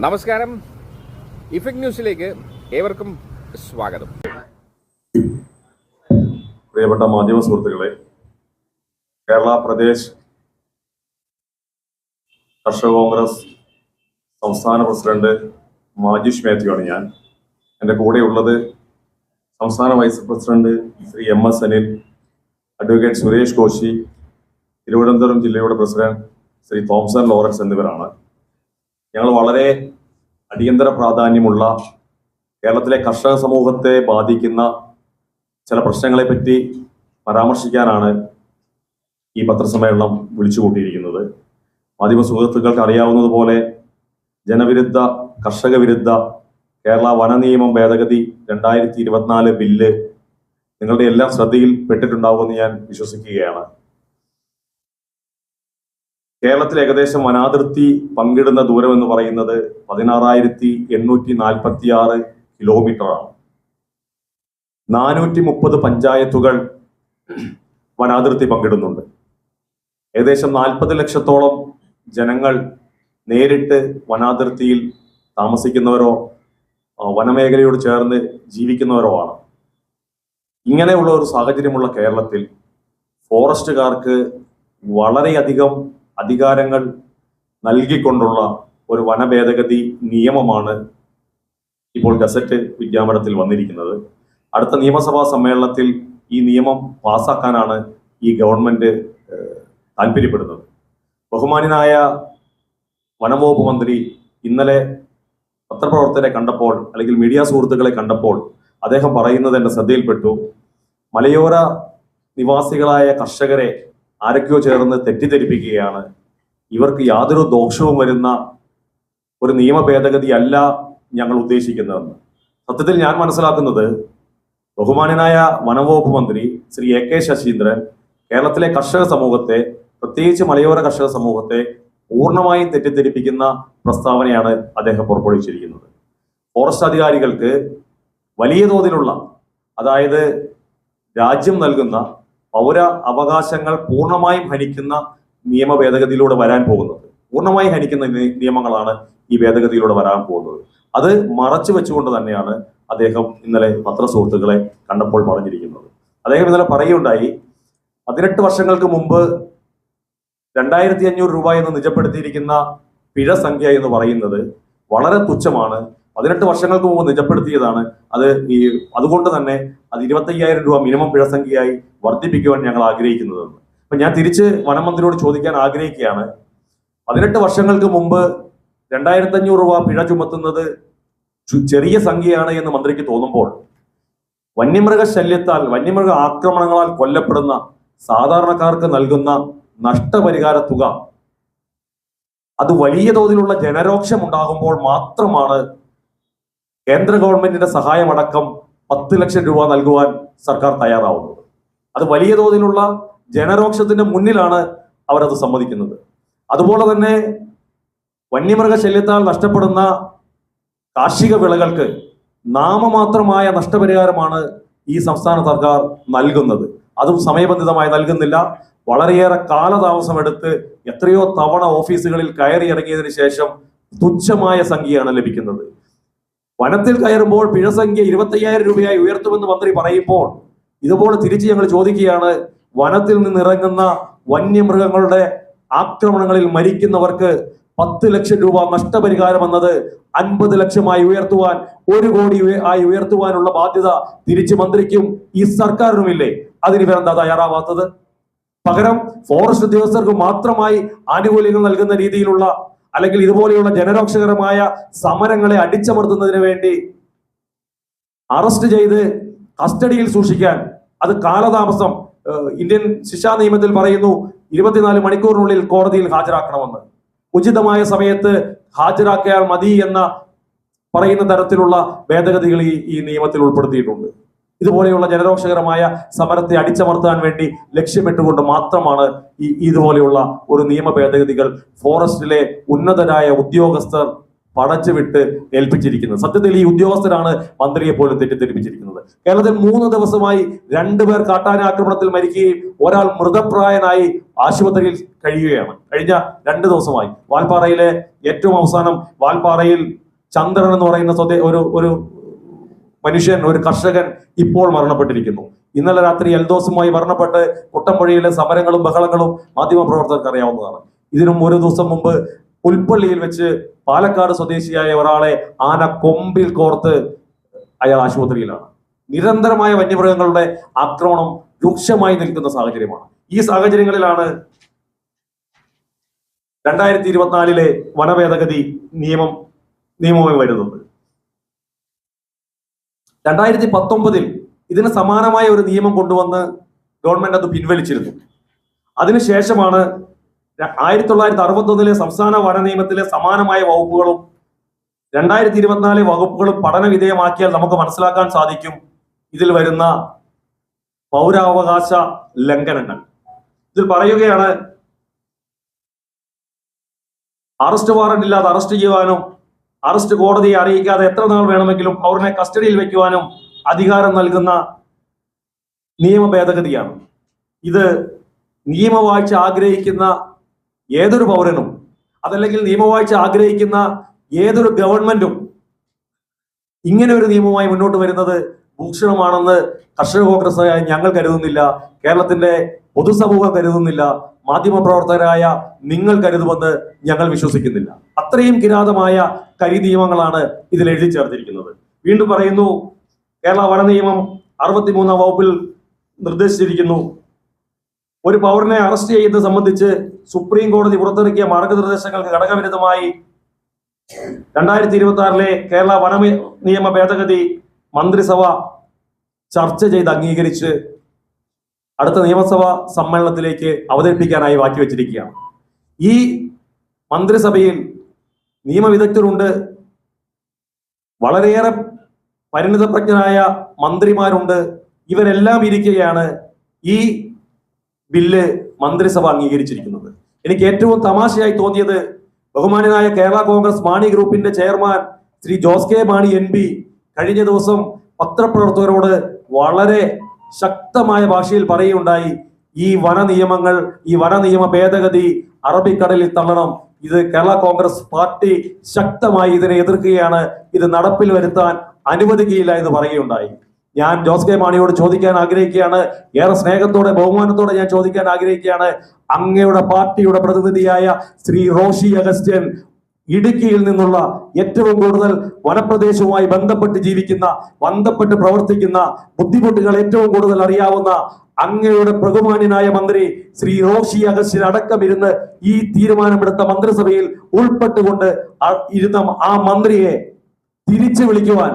നമസ്കാരം. ഇഫക്ട് ന്യൂസിലേക്ക് ഏവർക്കും സ്വാഗതം. പ്രിയപ്പെട്ട മാധ്യമ സുഹൃത്തുക്കളെ കേരള പ്രദേശ് കർഷക കോൺഗ്രസ് സംസ്ഥാന പ്രസിഡന്റ് മാജിഷ് മാത്യു ഞാൻ. എന്റെ കൂടെയുള്ളത് സംസ്ഥാന vice president Shri M S Anil advocate Suresh Koshy Thiruvananthapuram ജില്ലയുടെ പ്രസിഡന്റ് ശ്രീ തോംസൺ ലോറൻസ് എന്നിവരാണ്. ഞങ്ങൾ വളരെ അടിയന്തര പ്രാധാന്യമുള്ള കേരളത്തിലെ കർഷക സമൂഹത്തെ ബാധിക്കുന്ന ചില പ്രശ്നങ്ങളെ പറ്റി പരാമർശിക്കാനാണ് ഈ പത്രസമ്മേളനം വിളിച്ചു കൂട്ടിയിരിക്കുന്നത് മാധ്യമ സുഹൃത്തുക്കൾക്ക് അറിയാവുന്നതുപോലെ ജനവിരുദ്ധ കർഷക വിരുദ്ധ കേരള വന നിയമം ഭേദഗതി രണ്ടായിരത്തി ഇരുപത്തിനാല് ബില്ല് നിങ്ങളുടെ എല്ലാം ശ്രദ്ധയിൽ പെട്ടിട്ടുണ്ടാവുമെന്ന് ഞാൻ വിശ്വസിക്കുകയാണ്. കേരളത്തിൽ ഏകദേശം വനാതിർത്തി പങ്കിടുന്ന ദൂരം എന്ന് പറയുന്നത് പതിനാറായിരത്തി എണ്ണൂറ്റി നാൽപ്പത്തി ആറ് കിലോമീറ്ററാണ്. നാനൂറ്റി മുപ്പത് പഞ്ചായത്തുകൾ വനാതിർത്തി പങ്കിടുന്നുണ്ട്. ഏകദേശം നാൽപ്പത് ലക്ഷത്തോളം ജനങ്ങൾ നേരിട്ട് വനാതിർത്തിയിൽ താമസിക്കുന്നവരോ വനമേഖലയോട് ചേർന്ന് ജീവിക്കുന്നവരോ ആണ്. ഇങ്ങനെയുള്ള ഒരു സാഹചര്യമുള്ള കേരളത്തിൽ ഫോറസ്റ്റുകാർക്ക് വളരെയധികം അധികാരങ്ങൾ നൽകിക്കൊണ്ടുള്ള ഒരു വനഭേദഗതി നിയമമാണ് ഇപ്പോൾ ഗസറ്റ് വിജ്ഞാപനത്തിൽ വന്നിരിക്കുന്നത്. അടുത്ത നിയമസഭാ സമ്മേളനത്തിൽ ഈ നിയമം പാസാക്കാനാണ് ഈ ഗവൺമെന്റ് താല്പര്യപ്പെടുന്നത്. ബഹുമാനായ വനംവകുപ്പ് മന്ത്രി ഇന്നലെ പത്രപ്രവർത്തകരെ കണ്ടപ്പോൾ അല്ലെങ്കിൽ മീഡിയ സുഹൃത്തുക്കളെ കണ്ടപ്പോൾ അദ്ദേഹം പറയുന്നത് എന്റെ ശ്രദ്ധയിൽപ്പെട്ടു. മലയോര നിവാസികളായ കർഷകരെ ആരൊക്കെയോ ചേർന്ന് തെറ്റിദ്ധരിപ്പിക്കുകയാണ്. ഇവർക്ക് യാതൊരു ദോഷവും വരുന്ന ഒരു നിയമ ഭേദഗതി അല്ല ഞങ്ങൾ ഉദ്ദേശിക്കുന്നതെന്ന്. സത്യത്തിൽ ഞാൻ മനസ്സിലാക്കുന്നത് ബഹുമാനനായ വനംവകുപ്പ് മന്ത്രി ശ്രീ എ കെ ശശീന്ദ്രൻ കേരളത്തിലെ കർഷക സമൂഹത്തെ പ്രത്യേകിച്ച് മലയോര കർഷക സമൂഹത്തെ പൂർണമായും തെറ്റിദ്ധരിപ്പിക്കുന്ന പ്രസ്താവനയാണ് അദ്ദേഹം പുറപ്പെടുവിച്ചിരിക്കുന്നത്. ഫോറസ്റ്റ് അധികാരികൾക്ക് വലിയ തോതിലുള്ള അതായത് രാജ്യം നൽകുന്ന പൗര അവകാശങ്ങൾ പൂർണമായും ഹനിക്കുന്ന നിയമ ഭേദഗതിയിലൂടെ വരാൻ പോകുന്നത്. പൂർണമായി ഹനിക്കുന്ന നിയമങ്ങളാണ് ഈ ഭേദഗതിയിലൂടെ വരാൻ പോകുന്നത്. അത് മറച്ചു വെച്ചുകൊണ്ട് തന്നെയാണ് അദ്ദേഹം ഇന്നലെ പത്രസുഹൃത്തുക്കളെ കണ്ടപ്പോൾ പറഞ്ഞിരിക്കുന്നത്. അദ്ദേഹം ഇന്നലെ പറയുകയുണ്ടായി പതിനെട്ട് വർഷങ്ങൾക്ക് മുമ്പ് രണ്ടായിരത്തി അഞ്ഞൂറ് രൂപ എന്ന് നിജപ്പെടുത്തിയിരിക്കുന്ന പിഴ സംഖ്യ എന്ന് പറയുന്നത് വളരെ തുച്ഛമാണ്. പതിനെട്ട് വർഷങ്ങൾക്ക് മുമ്പ് നിജപ്പെടുത്തിയതാണ്. അത് ഈ അതുകൊണ്ട് തന്നെ അത് ഇരുപത്തയ്യായിരം രൂപ മിനിമം പിഴ സംഖ്യയായി വർദ്ധിപ്പിക്കുവാൻ ഞങ്ങൾ ആഗ്രഹിക്കുന്നതെന്ന്. അപ്പൊ ഞാൻ തിരിച്ച് വനമന്ത്രിയോട് ചോദിക്കാൻ ആഗ്രഹിക്കുകയാണ്. പതിനെട്ട് വർഷങ്ങൾക്ക് മുമ്പ് രണ്ടായിരത്തി അഞ്ഞൂറ് രൂപ പിഴ ചുമത്തുന്നത് ചെറിയ സംഖ്യയാണ് എന്ന് മന്ത്രിക്ക് തോന്നുമ്പോൾ വന്യമൃഗ ശല്യത്താൽ വന്യമൃഗ ആക്രമണങ്ങളാൽ കൊല്ലപ്പെടുന്ന സാധാരണക്കാർക്ക് നൽകുന്ന നഷ്ടപരിഹാര തുക അത് വലിയ തോതിലുള്ള ജനരോക്ഷം ഉണ്ടാകുമ്പോൾ മാത്രമാണ് കേന്ദ്ര ഗവൺമെന്റിന്റെ സഹായമടക്കം പത്ത് ലക്ഷം രൂപ നൽകുവാൻ സർക്കാർ തയ്യാറാവുന്നത്. അത് വലിയ തോതിലുള്ള ജനരോക്ഷത്തിന്റെ മുന്നിലാണ് അവരത് സമ്മതിക്കുന്നത്. അതുപോലെ തന്നെ വന്യമൃഗ ശല്യത്താൽ നഷ്ടപ്പെടുന്ന കാർഷിക വിളകൾക്ക് നാമമാത്രമായ നഷ്ടപരിഹാരമാണ് ഈ സംസ്ഥാന സർക്കാർ നൽകുന്നത്. അതും സമയബന്ധിതമായി നൽകുന്നില്ല. വളരെയേറെ കാലതാമസം എടുത്ത് എത്രയോ തവണ ഓഫീസുകളിൽ കയറി ഇറങ്ങിയതിനു ശേഷം തുച്ഛമായ സംഖ്യയാണ് ലഭിക്കുന്നത്. വനത്തിൽ കയറുമ്പോൾ പിഴ സംഖ്യ ഇരുപത്തയ്യായിരം രൂപയായി ഉയർത്തുമെന്ന് മന്ത്രി പറയുമ്പോൾ ഇതുപോലെ തിരിച്ച് ഞങ്ങൾ ചോദിക്കുകയാണ് വനത്തിൽ നിന്ന് ഇറങ്ങുന്ന വന്യമൃഗങ്ങളുടെ ആക്രമണങ്ങളിൽ മരിക്കുന്നവർക്ക് പത്ത് ലക്ഷം രൂപ നഷ്ടപരിഹാരം എന്നത് അൻപത് ലക്ഷമായി ഉയർത്തുവാൻ ഒരു കോടി ആയി ഉയർത്തുവാനുള്ള ബാധ്യത തിരിച്ചു മന്ത്രിക്കും ഈ സർക്കാരിനുമില്ലേ? അതിന് ഇവരെന്താ തയ്യാറാവാത്തത്? പകരം ഫോറസ്റ്റ് ഉദ്യോഗസ്ഥർക്ക് മാത്രമായി ആനുകൂല്യങ്ങൾ നൽകുന്ന രീതിയിലുള്ള അല്ലെങ്കിൽ ഇതുപോലെയുള്ള ജനരോക്ഷകരമായ സമരങ്ങളെ അടിച്ചമർത്തുന്നതിന് വേണ്ടി അറസ്റ്റ് ചെയ്ത് കസ്റ്റഡിയിൽ സൂക്ഷിക്കാൻ അത് കാലതാമസം ഇന്ത്യൻ ശിക്ഷാ നിയമത്തിൽ പറയുന്നു ഇരുപത്തിനാല് മണിക്കൂറിനുള്ളിൽ കോടതിയിൽ ഹാജരാക്കണമെന്ന്. ഉചിതമായ സമയത്ത് ഹാജരാക്കിയാൽ മതി എന്ന പറയുന്ന തരത്തിലുള്ള ഭേദഗതികൾ ഈ ഈ നിയമത്തിൽ ഉൾപ്പെടുത്തിയിട്ടുണ്ട്. ഇതുപോലെയുള്ള ജനരോഷകരമായ സമരത്തെ അടിച്ചമർത്താൻ വേണ്ടി ലക്ഷ്യമിട്ടുകൊണ്ട് മാത്രമാണ് ഈ ഇതുപോലെയുള്ള ഒരു നിയമ ഭേദഗതികൾ ഫോറസ്റ്റിലെ ഉന്നതരായ ഉദ്യോഗസ്ഥർ പടച്ചു വിട്ട് ഏൽപ്പിച്ചിരിക്കുന്നത്. സത്യത്തിൽ ഈ ഉദ്യോഗസ്ഥരാണ് മന്ത്രിയെ പോലും തെറ്റിദ്ധരിപ്പിച്ചിരിക്കുന്നത്. കേരളത്തിൽ മൂന്ന് ദിവസമായി രണ്ടുപേർ കാട്ടാന ആക്രമണത്തിൽ മരിക്കുകയും ഒരാൾ മൃതപ്രായനായി ആശുപത്രിയിൽ കഴിയുകയാണ്. കഴിഞ്ഞ രണ്ട് ദിവസമായി വാൽപ്പാറയിലെ ഏറ്റവും അവസാനം വാൽപ്പാറയിൽ ചന്ദ്രൻ എന്ന് പറയുന്ന സ്വദേ ഒരു ഒരു മനുഷ്യൻ ഒരു കർഷകൻ ഇപ്പോൾ മരണപ്പെട്ടിരിക്കുന്നു. ഇന്നലെ രാത്രി എൽദോസുമായി മരണപ്പെട്ട് കുട്ടമ്പുഴയിലെ സമരങ്ങളും ബഹളങ്ങളും മാധ്യമപ്രവർത്തകർക്ക് അറിയാവുന്നതാണ്. ഇതിനും ഒരു ദിവസം മുമ്പ് പുൽപ്പള്ളിയിൽ വെച്ച് പാലക്കാട് സ്വദേശിയായ ഒരാളെ ആന കൊമ്പിൽ കോർത്ത് അയാൾ ആശുപത്രിയിലാണ്. നിരന്തരമായ വന്യമൃഗങ്ങളുടെ ആക്രമണം രൂക്ഷമായി നിൽക്കുന്ന സാഹചര്യമാണ്. ഈ സാഹചര്യങ്ങളിലാണ് രണ്ടായിരത്തി ഇരുപത്തിനാലിലെ വനഭേദഗതി നിയമം നിയമമായി വരുന്നത്. രണ്ടായിരത്തി പത്തൊമ്പതിൽ ഇതിന് സമാനമായ ഒരു നിയമം കൊണ്ടുവന്ന് ഗവൺമെന്റ് അത് പിൻവലിച്ചിരുന്നു. അതിനുശേഷമാണ് ആയിരത്തി തൊള്ളായിരത്തി അറുപത്തൊന്നിലെ സംസ്ഥാന വന നിയമത്തിലെ സമാനമായ വകുപ്പുകളും രണ്ടായിരത്തി ഇരുപത്തിനാല് വകുപ്പുകളും പഠന വിധേയമാക്കിയാൽ നമുക്ക് മനസ്സിലാക്കാൻ സാധിക്കും ഇതിൽ വരുന്ന പൗരാവകാശ ലംഘനങ്ങൾ. ഇതിൽ പറയുകയാണ് അറസ്റ്റ് വാറന്റ് ഇല്ലാതെ അറസ്റ്റ് ചെയ്യുവാനും അറസ്റ്റ് കോടതിയെ അറിയിക്കാതെ എത്ര നാൾ വേണമെങ്കിലും പൗരനെ കസ്റ്റഡിയിൽ വെക്കുവാനും അധികാരം നൽകുന്ന നിയമ ഭേദഗതിയാണ്. ഇത് നിയമവാഴ്ച ആഗ്രഹിക്കുന്ന ഏതൊരു പൗരനും അതല്ലെങ്കിൽ നിയമവാഴ്ച ആഗ്രഹിക്കുന്ന ഏതൊരു ഗവൺമെന്റും ഇങ്ങനെ ഒരു നിയമവുമായി മുന്നോട്ട് വരുന്നത് ഭൂഷണമാണെന്ന് കർഷക കോൺഗ്രസ്സായ ഞങ്ങൾ കരുതുന്നില്ല കേരളത്തിന്റെ പൊതുസമൂഹം കരുതുന്നില്ല മാധ്യമപ്രവർത്തകരായ നിങ്ങൾ കരുതുമെന്ന് ഞങ്ങൾ വിശ്വസിക്കുന്നില്ല. അത്രയും കിരാതമായ കരി നിയമങ്ങളാണ് ഇതിൽ എഴുതി ചേർത്തിരിക്കുന്നത്. വീണ്ടും പറയുന്നു കേരള വന നിയമം അറുപത്തിമൂന്നാം വകുപ്പിൽ നിർദ്ദേശിച്ചിരിക്കുന്നു ഒരു പൗരനെ അറസ്റ്റ് ചെയ്യുന്നത് സംബന്ധിച്ച് സുപ്രീം കോടതി പുറത്തിറക്കിയ മാർഗനിർദ്ദേശങ്ങൾക്ക് ഘടകവിരുദ്ധമായി രണ്ടായിരത്തി ഇരുപത്തി ആറിലെ കേരള വന നിയമ ഭേദഗതി മന്ത്രിസഭ ചർച്ച ചെയ്ത് അംഗീകരിച്ച് അടുത്ത നിയമസഭാ സമ്മേളനത്തിലേക്ക് അവതരിപ്പിക്കാനായി മാറ്റിവെച്ചിരിക്കുകയാണ് ഈ മന്ത്രിസഭയിൽ നിയമവിദഗ്ധരുണ്ട് വളരെയേറെ പരിണിതപ്രജ്ഞരായ മന്ത്രിമാരുണ്ട്. ഇവരെല്ലാം ഇരിക്കുകയാണ് ഈ ബില്ല് മന്ത്രിസഭ അംഗീകരിച്ചിരിക്കുന്നത്. എനിക്ക് ഏറ്റവും തമാശയായി തോന്നിയത് ബഹുമാനനായ കേരള കോൺഗ്രസ് മാണി ഗ്രൂപ്പിന്റെ chairman Shri Jose K Mani M P കഴിഞ്ഞ ദിവസം പത്രപ്രവർത്തകരോട് വളരെ ശക്തമായ ഭാഷയിൽ പറയുകയുണ്ടായി ഈ വന നിയമങ്ങൾ ഈ വന നിയമ ഭേദഗതി അറബിക്കടലിൽ തള്ളണം. ഇത് കേരള കോൺഗ്രസ് പാർട്ടി ശക്തമായി ഇതിനെ എതിർക്കുകയാണ്. ഇത് നടപ്പിൽ വരുത്താൻ അനുവദിക്കുകയില്ല എന്ന് പറയുകയുണ്ടായി. ഞാൻ ജോസ് കെ മാണിയോട് ചോദിക്കാൻ ആഗ്രഹിക്കുകയാണ്. ഏറെ സ്നേഹത്തോടെ ബഹുമാനത്തോടെ ഞാൻ ചോദിക്കാൻ ആഗ്രഹിക്കുകയാണ്. അങ്ങയുടെ പാർട്ടിയുടെ പ്രതിനിധിയായ ശ്രീ റോഷി അഗസ്റ്റ്യൻ ഇടുക്കിയിൽ നിന്നുള്ള ഏറ്റവും കൂടുതൽ വനപ്രദേശവുമായി ബന്ധപ്പെട്ട് ജീവിക്കുന്ന ബന്ധപ്പെട്ട് പ്രവർത്തിക്കുന്ന ബുദ്ധിമുട്ടുകൾ ഏറ്റവും കൂടുതൽ അറിയാവുന്ന അങ്ങയുടെ പ്രകുമാന്യനായ മന്ത്രി ശ്രീ റോഷി അഗസ്റ്റ്യൻ അടക്കം ഇരുന്ന് ഈ തീരുമാനമെടുത്ത മന്ത്രിസഭയിൽ ഉൾപ്പെട്ടുകൊണ്ട് ഇരുന്ന ആ മന്ത്രിയെ തിരിച്ചു വിളിക്കുവാൻ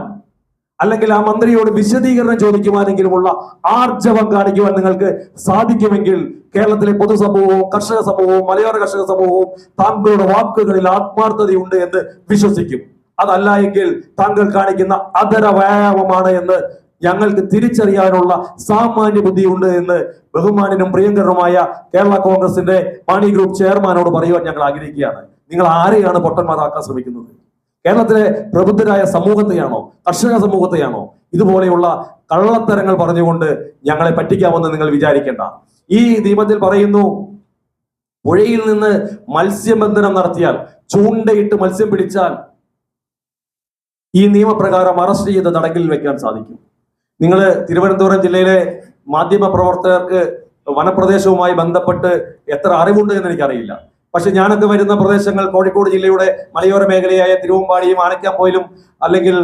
അല്ലെങ്കിൽ ആ മന്ത്രിയോട് വിശദീകരണം ചോദിക്കുവാനെങ്കിലുമുള്ള ആർജവം കാണിക്കുവാൻ നിങ്ങൾക്ക് സാധിക്കുമെങ്കിൽ കേരളത്തിലെ പൊതുസമൂഹവും കർഷക സമൂഹവും മലയോര കർഷക സമൂഹവും താങ്കളുടെ വാക്കുകളിൽ ആത്മാർത്ഥതയുണ്ട് എന്ന് വിശ്വസിക്കും. അതല്ല എങ്കിൽ താങ്കൾ കാണിക്കുന്ന അതര വ്യായാമമാണ് എന്ന് ഞങ്ങൾക്ക് തിരിച്ചറിയാനുള്ള സാമാന്യ ബുദ്ധിയുണ്ട് എന്ന് ബഹുമാനനും പ്രിയങ്കരനുമായ കേരള കോൺഗ്രസിന്റെ മാണി ഗ്രൂപ്പ് ചെയർമാനോട് പറയുവാൻ ഞങ്ങൾ ആഗ്രഹിക്കുകയാണ്. നിങ്ങൾ ആരെയാണ് പൊട്ടന്മാരാക്കാൻ ശ്രമിക്കുന്നത്? കേരളത്തിലെ പ്രബുദ്ധരായ സമൂഹത്തെയാണോ കർഷക സമൂഹത്തെയാണോ ഇതുപോലെയുള്ള കള്ളത്തരങ്ങൾ പറഞ്ഞുകൊണ്ട് ഞങ്ങളെ പറ്റിക്കാമെന്ന് നിങ്ങൾ വിചാരിക്കേണ്ട. ഈ നിയമത്തിൽ പറയുന്നു പുഴയിൽ നിന്ന് മത്സ്യബന്ധനം നടത്തിയാൽ ചൂണ്ടയിട്ട് മത്സ്യം പിടിച്ചാൽ ഈ നിയമപ്രകാരം അറസ്റ്റ് ചെയ്ത് തടങ്കിൽ വെക്കാൻ സാധിക്കും. നിങ്ങൾ തിരുവനന്തപുരം ജില്ലയിലെ മാധ്യമ പ്രവർത്തകർക്ക് വനപ്രദേശവുമായി ബന്ധപ്പെട്ട് എത്ര അറിവുണ്ട് എന്ന് എനിക്കറിയില്ല. പക്ഷെ ഞാനൊക്കെ വരുന്ന പ്രദേശങ്ങൾ കോഴിക്കോട് ജില്ലയുടെ മലയോര മേഖലയായ തിരുവമ്പാടിയും ആനക്കാമ്പോയിലും അല്ലെങ്കിൽ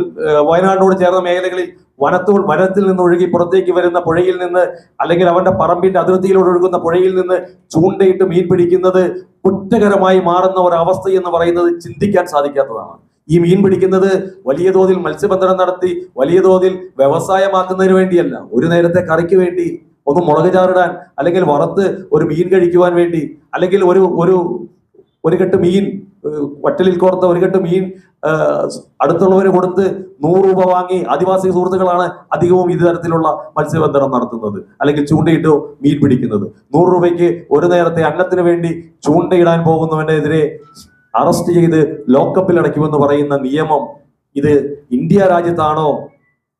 വയനാടിനോട് ചേർന്ന മേഖലകളിൽ വനത്തോൾ വനത്തിൽ നിന്ന് ഒഴുകി പുറത്തേക്ക് വരുന്ന പുഴയിൽ നിന്ന് അല്ലെങ്കിൽ അവന്റെ പറമ്പിന്റെ അതിർത്തിയിലൂടെ ഒഴുകുന്ന പുഴയിൽ നിന്ന് ചൂണ്ടയിട്ട് മീൻ പിടിക്കുന്നത് കുറ്റകരമായി മാറുന്ന ഒരവസ്ഥ എന്ന് പറയുന്നത് ചിന്തിക്കാൻ സാധിക്കാത്തതാണ്. ഈ മീൻ പിടിക്കുന്നത് വലിയ തോതിൽ മത്സ്യബന്ധനം നടത്തി വലിയ തോതിൽ വ്യവസായമാക്കുന്നതിന് വേണ്ടിയല്ല. ഒരു നേരത്തെ കറിക്ക് വേണ്ടി ഒന്ന് മുളക് ചാറിടാൻ അല്ലെങ്കിൽ വറുത്ത് ഒരു മീൻ കഴിക്കുവാൻ വേണ്ടി അല്ലെങ്കിൽ ഒരു ഒരു ഒരു കെട്ട് മീൻ വറ്റലിൽ കോർത്ത ഒരു കെട്ട് മീൻ അടുത്തുള്ളവരെ കൊടുത്ത് നൂറ് രൂപ വാങ്ങി ആദിവാസി സുഹൃത്തുക്കളാണ് അധികവും ഇത്തരത്തിലുള്ള മത്സ്യബന്ധനം നടത്തുന്നത്. അല്ലെങ്കിൽ ചൂണ്ടയിട്ടോ മീൻ പിടിക്കുന്നത്. നൂറ് രൂപയ്ക്ക് ഒരു നേരത്തെ അന്നത്തിന് വേണ്ടി ചൂണ്ടയിടാൻ പോകുന്നവനെതിരെ അറസ്റ്റ് ചെയ്ത് ലോക്കപ്പിൽ അടയ്ക്കുമെന്ന് പറയുന്ന നിയമം ഇത് ഇന്ത്യ രാജ്യത്താണോ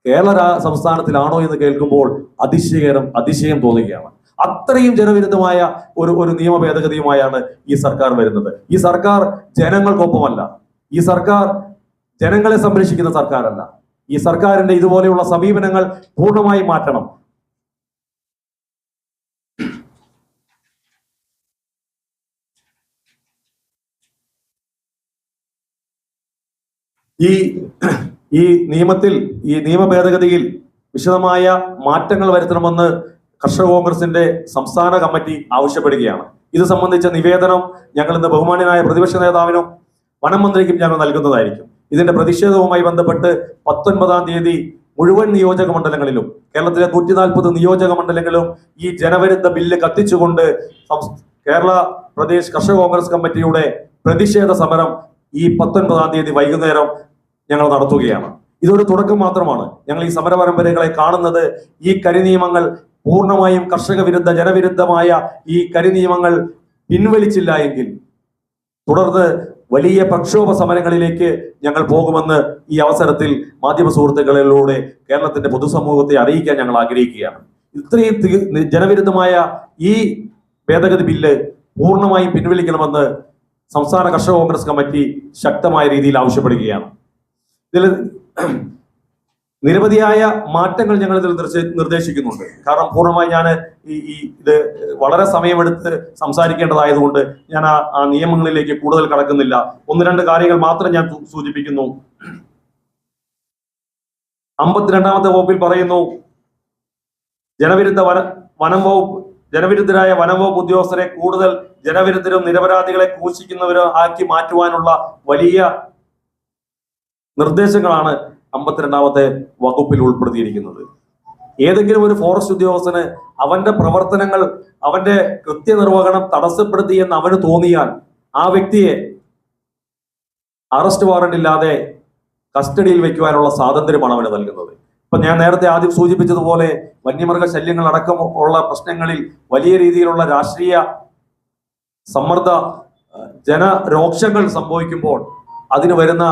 കേരള സംസ്ഥാനത്തിലാണോ എന്ന് കേൾക്കുമ്പോൾ അതിശയകരം അതിശയം തോന്നുകയാണ്. അത്രയും ജനവിരുദ്ധമായ ഒരു ഒരു നിയമ ഭേദഗതിയുമായാണ് ഈ സർക്കാർ വരുന്നത്. ഈ സർക്കാർ ജനങ്ങൾക്കൊപ്പമല്ല. ഈ സർക്കാർ ജനങ്ങളെ സംരക്ഷിക്കുന്ന സർക്കാരല്ല. ഈ സർക്കാരിന്റെ ഇതുപോലെയുള്ള സമീപനങ്ങൾ പൂർണമായി മാറ്റണം. ഈ ഈ നിയമത്തിൽ ഈ നിയമ ഭേദഗതിയിൽ വിശദമായ മാറ്റങ്ങൾ വരുത്തണമെന്ന് കർഷക കോൺഗ്രസിന്റെ സംസ്ഥാന കമ്മിറ്റി ആവശ്യപ്പെടുകയാണ്. ഇത് സംബന്ധിച്ച നിവേദനം ഞങ്ങൾ ഇന്ന് ബഹുമാന്യനായ പ്രതിപക്ഷ നേതാവിനും വനം മന്ത്രിക്കും ഞങ്ങൾ നൽകുന്നതായിരിക്കും. ഇതിന്റെ പ്രതിഷേധവുമായി ബന്ധപ്പെട്ട് പത്തൊൻപതാം തീയതി മുഴുവൻ നിയോജക മണ്ഡലങ്ങളിലും കേരളത്തിലെ നൂറ്റി നാൽപ്പത് നിയോജക മണ്ഡലങ്ങളിലും ഈ ജനവിരുദ്ധ ബില്ല് കത്തിച്ചുകൊണ്ട് കേരള പ്രദേശ് കർഷക കോൺഗ്രസ് കമ്മിറ്റിയുടെ പ്രതിഷേധ സമരം ഈ പത്തൊൻപതാം തീയതി വൈകുന്നേരം ഞങ്ങൾ നടത്തുകയാണ്. ഇതൊരു തുടക്കം മാത്രമാണ്. ഞങ്ങൾ ഈ സമര പരമ്പരകളെ കാണുന്നത് ഈ കരിനിയമങ്ങൾ പൂർണമായും കർഷക വിരുദ്ധ ജനവിരുദ്ധമായ ഈ കരിനിയമങ്ങൾ പിൻവലിച്ചില്ല എങ്കിൽ തുടർന്ന് വലിയ പ്രക്ഷോഭ സമരങ്ങളിലേക്ക് ഞങ്ങൾ പോകുമെന്ന് ഈ അവസരത്തിൽ മാധ്യമ സുഹൃത്തുക്കളിലൂടെ കേരളത്തിന്റെ പൊതുസമൂഹത്തെ അറിയിക്കാൻ ഞങ്ങൾ ആഗ്രഹിക്കുകയാണ്. ഇത്രയും ജനവിരുദ്ധമായ ഈ ഭേദഗതി ബില്ല് പൂർണമായും പിൻവലിക്കണമെന്ന് സംസ്ഥാന കർഷക കോൺഗ്രസ് കമ്മിറ്റി ശക്തമായ രീതിയിൽ ആവശ്യപ്പെടുകയാണ്. ഇതിൽ നിരവധിയായ മാറ്റങ്ങൾ ഞങ്ങൾ ഇതിൽ നിർദ്ദേശിക്കുന്നുണ്ട്. കാരണം പൂർണമായി ഞാൻ ഈ ഈ ഇത് വളരെ സമയമെടുത്ത് സംസാരിക്കേണ്ടതായതുകൊണ്ട് ഞാൻ ആ ആ നിയമങ്ങളിലേക്ക് കൂടുതൽ കടക്കുന്നില്ല. ഒന്ന് രണ്ട് കാര്യങ്ങൾ മാത്രം ഞാൻ സൂചിപ്പിക്കുന്നു. അമ്പത്തിരണ്ടാമത്തെ വകുപ്പിൽ പറയുന്നു ജനവിരുദ്ധ വന വനം വകുപ്പ് ജനവിരുദ്ധരായ വനം വകുപ്പ് ഉദ്യോഗസ്ഥരെ കൂടുതൽ ജനവിരുദ്ധരും നിരപരാധികളെ ക്രൂശിക്കുന്നവരും ആക്കി മാറ്റുവാനുള്ള വലിയ നിർദ്ദേശങ്ങളാണ് അമ്പത്തിരണ്ടാമത്തെ വകുപ്പിൽ ഉൾപ്പെടുത്തിയിരിക്കുന്നത്. ഏതെങ്കിലും ഒരു ഫോറസ്റ്റ് ഉദ്യോഗസ്ഥന് അവന്റെ പ്രവർത്തനങ്ങൾ അവന്റെ കൃത്യനിർവഹണം തടസ്സപ്പെടുത്തി എന്ന് അവന് തോന്നിയാൽ ആ വ്യക്തിയെ അറസ്റ്റ് വാറണ്ട് ഇല്ലാതെ കസ്റ്റഡിയിൽ വെക്കുവാനുള്ള സ്വാതന്ത്ര്യമാണ് അവന് നൽകുന്നത്. ഇപ്പൊ ഞാൻ നേരത്തെ ആദ്യം സൂചിപ്പിച്ചതുപോലെ വന്യമൃഗ ശല്യങ്ങൾ അടക്കം ഉള്ള പ്രശ്നങ്ങളിൽ വലിയ രീതിയിലുള്ള രാഷ്ട്രീയ സമ്മർദ്ദ ജനരോക്ഷങ്ങൾ സംഭവിക്കുമ്പോൾ അതിന് വരുന്ന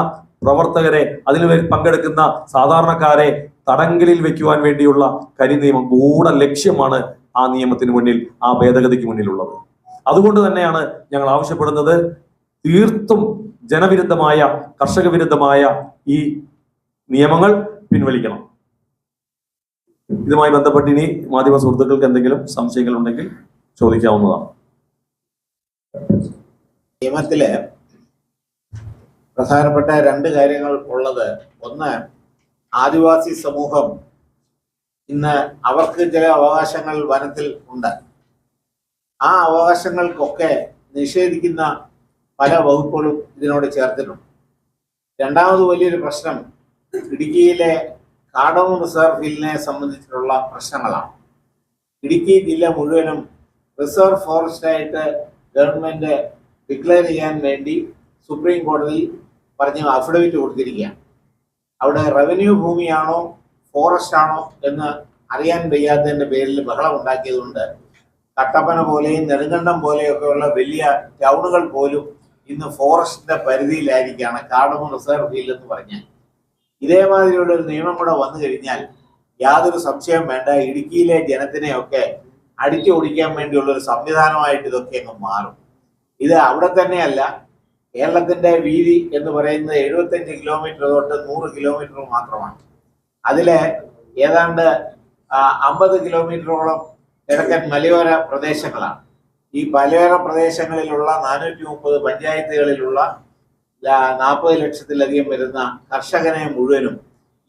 പ്രവർത്തകരെ അതിൽ പങ്കെടുക്കുന്ന സാധാരണക്കാരെ തടങ്കലിൽ വെക്കുവാൻ വേണ്ടിയുള്ള കരിനിയമം ഗൂഢ ലക്ഷ്യമാണ് ആ നിയമത്തിന് മുന്നിൽ ആ ഭേദഗതിക്ക് മുന്നിലുള്ളത്. അതുകൊണ്ട് തന്നെയാണ് ഞങ്ങൾ ആവശ്യപ്പെടുന്നത് തീർത്തും ജനവിരുദ്ധമായ കർഷക വിരുദ്ധമായ ഈ നിയമങ്ങൾ പിൻവലിക്കണം. ഇതുമായി ബന്ധപ്പെട്ട് ഇനി മാധ്യമ സുഹൃത്തുക്കൾക്ക് എന്തെങ്കിലും സംശയങ്ങൾ ഉണ്ടെങ്കിൽ ചോദിക്കാവുന്നതാണ്. നിയമത്തിൽ പ്രധാനപ്പെട്ട രണ്ട് കാര്യങ്ങൾ ഉള്ളത്. ഒന്ന് ആദിവാസി സമൂഹം ഇന്ന് അവർക്ക് ചില അവകാശങ്ങൾ വനത്തിൽ ഉണ്ട്. ആ അവകാശങ്ങൾക്കൊക്കെ നിഷേധിക്കുന്ന പല വകുപ്പുകളും ഇതിനോട് ചേർത്തിട്ടുണ്ട്. രണ്ടാമത് വലിയൊരു പ്രശ്നം ഇടുക്കിയിലെ കാടോം റിസർവ് ഹില്ലിനെ സംബന്ധിച്ചിട്ടുള്ള പ്രശ്നങ്ങളാണ്. ഇടുക്കി ജില്ല മുഴുവനും റിസർവ് ഫോറസ്റ്റായിട്ട് ഗവൺമെന്റ് ഡിക്ലെയർ ചെയ്യാൻ വേണ്ടി സുപ്രീം കോടതിയിൽ പറഞ്ഞ് അഫിഡവിറ്റ് കൊടുത്തിരിക്കുകയാണ്. അവിടെ റവന്യൂ ഭൂമിയാണോ ഫോറസ്റ്റ് ആണോ എന്ന് അറിയാൻ വയ്യാത്തതിന്റെ പേരിൽ ബഹളം ഉണ്ടാക്കിയതുകൊണ്ട് കട്ടപ്പന പോലെയും നെടുങ്കണ്ടം പോലെയൊക്കെയുള്ള വലിയ ടൗണുകൾ പോലും ഇന്ന് ഫോറസ്റ്റിന്റെ പരിധിയിലായിരിക്കുകയാണ് കാടും റിസർവ് ഫീൽഡ് എന്ന് പറഞ്ഞാൽ ഇതേമാതിരിയുള്ള ഒരു നിയമം കൂടെ വന്നു കഴിഞ്ഞാൽ യാതൊരു സംശയം വേണ്ട. ഇടുക്കിയിലെ ജനത്തിനെയൊക്കെ അടിച്ചു ഓടിക്കാൻ വേണ്ടിയുള്ള ഒരു സംവിധാനമായിട്ട് ഇതൊക്കെ അങ്ങ് മാറും. ഇത് അവിടെ തന്നെയല്ല കേരളത്തിന്റെ വീതി എന്ന് പറയുന്നത് എഴുപത്തഞ്ച് കിലോമീറ്റർ തൊട്ട് നൂറ് കിലോമീറ്റർ മാത്രമാണ്. അതിലെ ഏതാണ്ട് അമ്പത് കിലോമീറ്ററോളം കിഴക്കൻ മലയോര പ്രദേശങ്ങളാണ്. ഈ മലയോര പ്രദേശങ്ങളിലുള്ള നാനൂറ്റി മുപ്പത് പഞ്ചായത്തുകളിലുള്ള നാൽപ്പത് ലക്ഷത്തിലധികം വരുന്ന കർഷകനെ മുഴുവനും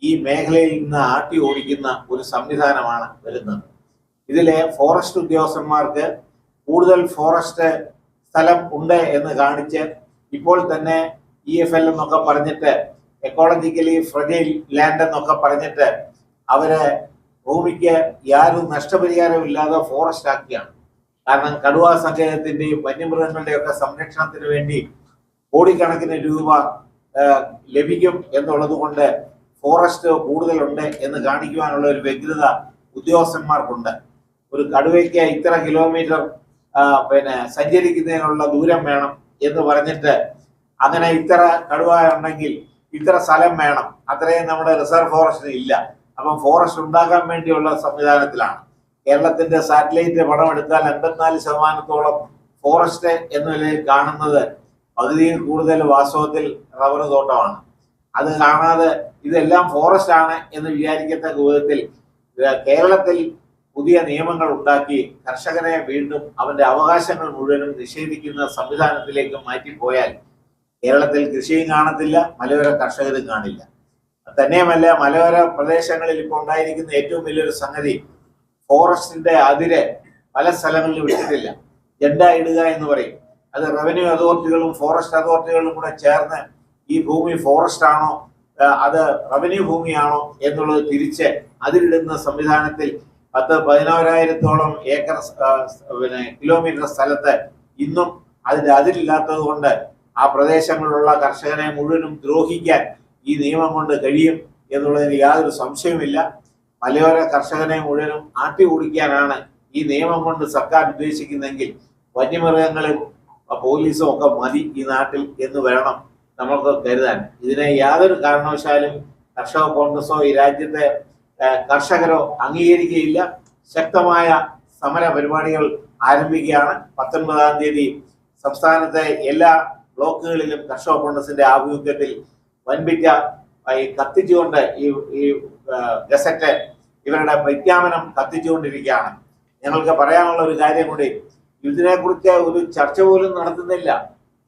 ഈ മേഖലയിൽ നിന്ന് ആട്ടി ഓടിക്കുന്ന ഒരു സംവിധാനമാണ് വരുന്നത്. ഇതിലെ ഫോറസ്റ്റ് ഉദ്യോഗസ്ഥന്മാർക്ക് കൂടുതൽ ഫോറസ്റ്റ് സ്ഥലം ഉണ്ട് എന്ന് കാണിച്ച് ഇപ്പോൾ തന്നെ ഇ എഫ് എൽ എന്നൊക്കെ പറഞ്ഞിട്ട് എക്കോളജിക്കലി ഫ്രജൈൽ ലാൻഡ് എന്നൊക്കെ പറഞ്ഞിട്ട് അവരെ ഭൂമിക്ക് യാതൊരു നഷ്ടപരിഹാരവും ഇല്ലാതെ ഫോറസ്റ്റ് ആക്കിയാണ്. കാരണം കടുവ സങ്കേതത്തിന്റെയും വന്യമൃഗങ്ങളുടെയും ഒക്കെ സംരക്ഷണത്തിന് വേണ്ടി കോടിക്കണക്കിന് രൂപ ലഭിക്കും എന്നുള്ളത് കൊണ്ട് ഫോറസ്റ്റ് കൂടുതലുണ്ട് എന്ന് കാണിക്കുവാനുള്ള ഒരു വ്യഗ്രത ഉദ്യോഗസ്ഥന്മാർക്കുണ്ട്. ഒരു കടുവയ്ക്ക് ഇത്ര കിലോമീറ്റർ പിന്നെ സഞ്ചരിക്കുന്നതിനുള്ള ദൂരം വേണം. എന്ന് പറഞ്ഞിട്ട് അങ്ങനെ ഇത്ര കടുവ ഉണ്ടെങ്കിൽ ഇത്ര സ്ഥലം വേണം. അത്രയും നമ്മുടെ റിസർവ് ഫോറസ്റ്റിന് ഇല്ല. അപ്പം ഫോറസ്റ്റ് ഉണ്ടാക്കാൻ വേണ്ടിയുള്ള സംവിധാനത്തിലാണ്. കേരളത്തിന്റെ സാറ്റലൈറ്റ് പടം എടുത്താൽ എൺപത്തിനാല് ശതമാനത്തോളം ഫോറസ്റ്റ് എന്ന നിലയിൽ കാണുന്നത് പകുതിയിൽ കൂടുതൽ വാസ്തവത്തിൽ റബ്ബർ തോട്ടമാണ്. അത് കാണാതെ ഇതെല്ലാം ഫോറസ്റ്റ് ആണ് എന്ന് വിചാരിക്കത്തക്ക വിധത്തിൽ കേരളത്തിൽ പുതിയ നിയമങ്ങൾ ഉണ്ടാക്കി കർഷകനെ വീണ്ടും അവന്റെ അവകാശങ്ങൾ മുഴുവനും നിഷേധിക്കുന്ന സംവിധാനത്തിലേക്ക് മാറ്റിപ്പോയാൽ കേരളത്തിൽ കൃഷിയും കാണത്തില്ല മലയോര കർഷകരും കാണില്ല. തന്നെയുമല്ല മലയോര പ്രദേശങ്ങളിൽ ഇപ്പോൾ ഉണ്ടായിരിക്കുന്ന ഏറ്റവും വലിയൊരു സംഗതി ഫോറസ്റ്റിന്റെ അതിര് പല സ്ഥലങ്ങളിലും ഇട്ടിട്ടില്ല. ജണ്ട ഇടുക എന്ന് പറയും. അത് റവന്യൂ അതോറിറ്റികളും ഫോറസ്റ്റ് അതോറിറ്റികളും കൂടെ ചേർന്ന് ഈ ഭൂമി ഫോറസ്റ്റ് ആണോ അത് റവന്യൂ ഭൂമിയാണോ എന്നുള്ളത് തിരിച്ച് അതിലിടുന്ന സംവിധാനത്തിൽ പത്ത് പതിനോരായിരത്തോളം ഏക്കർ പിന്നെ കിലോമീറ്റർ സ്ഥലത്ത് ഇന്നും അതിന്റെ അതിരില്ലാത്തത് കൊണ്ട് ആ പ്രദേശങ്ങളിലുള്ള കർഷകനെ മുഴുവനും ദ്രോഹിക്കാൻ ഈ നിയമം കൊണ്ട് കഴിയും എന്നുള്ളതിന് യാതൊരു സംശയവുമില്ല. മലയോര കർഷകനെ മുഴുവനും ആട്ടി ഓടിക്കാനാണ് ഈ നിയമം കൊണ്ട് സർക്കാർ ഉദ്ദേശിക്കുന്നതെങ്കിൽ വന്യമൃഗങ്ങളും പോലീസും ഒക്കെ മതി ഈ നാട്ടിൽ എന്ന് വേണം നമ്മൾക്ക് കരുതാൻ. ഇതിനെ യാതൊരു കാരണവശാലും കർഷക കോൺഗ്രസോ ഈ രാജ്യത്തെ കർഷകരോ അംഗീകരിക്കുകയില്ല. ശക്തമായ സമര പരിപാടികൾ ആരംഭിക്കുകയാണ്. പത്തൊൻപതാം തീയതി സംസ്ഥാനത്തെ എല്ലാ ബ്ലോക്കുകളിലും കർഷക കോൺഗ്രസിന്റെ ആഭിമുഖ്യത്തിൽ വൻപിറ്റ കത്തിച്ചുകൊണ്ട് ഈ ഈ ഗസറ്റ് ഇവരുടെ പ്രഖ്യാപനം കത്തിച്ചുകൊണ്ടിരിക്കുകയാണ്. ഞങ്ങൾക്ക് പറയാനുള്ള ഒരു കാര്യം കൂടി ഇതിനെക്കുറിച്ച് ഒരു ചർച്ച പോലും നടത്തുന്നില്ല.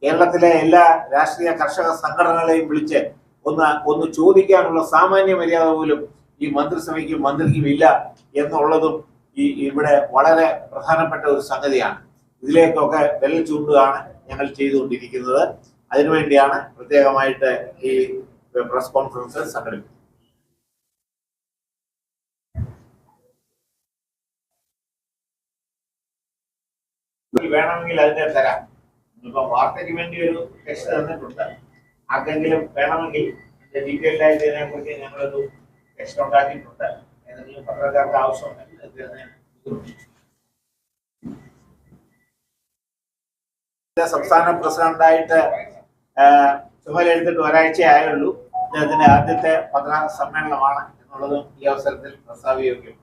കേരളത്തിലെ എല്ലാ രാഷ്ട്രീയ കർഷക സംഘടനകളെയും വിളിച്ച് ഒന്ന് ഒന്ന് ചോദിക്കാനുള്ള സാമാന്യ മര്യാദ പോലും ഈ മന്ത്രിസഭയ്ക്കും മന്ത്രിക്കും ഇല്ല എന്നുള്ളതും ഈ ഇവിടെ വളരെ പ്രധാനപ്പെട്ട ഒരു സംഗതിയാണ്. ഇതിലേക്കൊക്കെ വിരൽ ചൂണ്ടുകയാണ് ഞങ്ങൾ ചെയ്തുകൊണ്ടിരിക്കുന്നത്. അതിനുവേണ്ടിയാണ് പ്രത്യേകമായിട്ട് ഈ പ്രസ് കോൺഫറൻസ് സംഘടിപ്പിച്ചത് വേണമെങ്കിൽ അതിന്റെ തരാം. ഇപ്പൊ വാർത്തയ്ക്ക് വേണ്ടി ഒരു ടെക്സ്റ്റ് തന്നിട്ടുണ്ട്. ആർക്കെങ്കിലും വേണമെങ്കിൽ ഡീറ്റെയിൽഡ് ആയിട്ട് ഇതിനെ കുറിച്ച് ഞങ്ങളൊരു ടെക്സ്റ്റ് ഉണ്ടാക്കിയിട്ടുണ്ട് ഏതെങ്കിലും പത്രക്കാർക്ക് ആവശ്യമുണ്ടെങ്കിൽ അത് ഇത് സംസ്ഥാന പ്രസിഡന്റായിട്ട് ചുമലെടുത്തിട്ട് ഒരാഴ്ച ആയുള്ളൂ അദ്ദേഹത്തിന്റെ ആദ്യത്തെ പത്ര സമ്മേളനമാണ് എന്നുള്ളതും ഈ അവസരത്തിൽ പ്രസ്താവയോഗ്യം